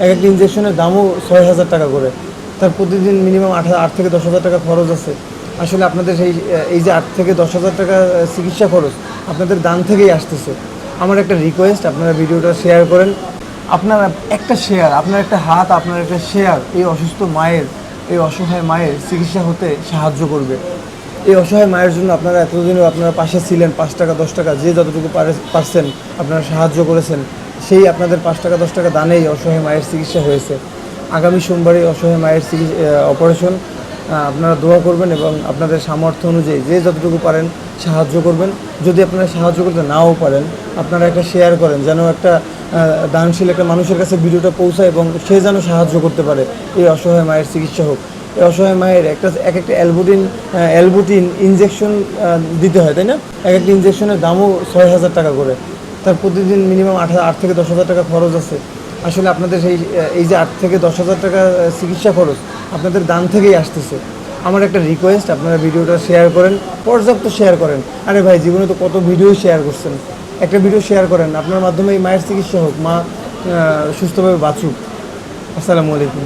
এক একটা ইঞ্জেকশনের দামও ছয় হাজার টাকা করে। তার প্রতিদিন মিনিমাম আট আট থেকে দশ হাজার টাকা খরচ আছে। আসলে আপনাদের সেই এই যে আট থেকে দশ হাজার টাকা চিকিৎসা খরচ আপনাদের দান থেকেই আসতেছে। আমার একটা রিকোয়েস্ট আপনারা ভিডিওটা শেয়ার করেন। আপনার একটা শেয়ার আপনার একটা হাত, আপনার একটা শেয়ার এই অসুস্থ মায়ের, এই অসহায় মায়ের চিকিৎসা হতে সাহায্য করবে। এই অসহায় মায়ের জন্য আপনারা এতদিনও আপনারা পাশে ছিলেন, পাঁচ টাকা, দশ টাকা, যে যতটুকু পারে- পারছেন আপনারা সাহায্য করেছেন। সেই আপনাদের পাঁচ টাকা, দশ টাকা দানেই অসহায় মায়ের চিকিৎসা হয়েছে। আগামী সোমবারে অসহায় মায়ের চিকিৎসা অপারেশন আপনারা দোয়া করবেন এবং আপনাদের সামর্থ্য অনুযায়ী যে যতটুকু পারেন সাহায্য করবেন। যদি আপনারা সাহায্য করতে নাও পারেন, আপনারা একটা শেয়ার করেন, যেন একটা দানশীল একটা মানুষের কাছে ভিডিওটা পৌঁছায় এবং সে যেন সাহায্য করতে পারে এই অসহায় মায়ের চিকিৎসা হোক। এই অসহায় মায়ের একটা, এক একটা অ্যালবুটিন অ্যালবুটিন ইঞ্জেকশন দিতে হয়, তাই না? এক একটা ইঞ্জেকশনের দামও ছয় হাজার টাকা করে। তার প্রতিদিন মিনিমাম আট হাজার, আট থেকে দশ হাজার টাকা খরচ আছে। আসলে আপনাদের সেই, এই যে আট থেকে দশ হাজার টাকা চিকিৎসা খরচ আপনাদের দান থেকেই আসতেছে। আমার একটা রিকোয়েস্ট আপনারা ভিডিওটা শেয়ার করেন, পর্যাপ্ত শেয়ার করেন। আরে ভাই, জীবনে তো কত ভিডিও শেয়ার করছেন। একটা ভিডিও শেয়ার করেন, আপনার মাধ্যমে এই মায়ের চিকিৎসা হোক, মা সুস্থভাবে বাঁচুক। আসসালামু আলাইকুম।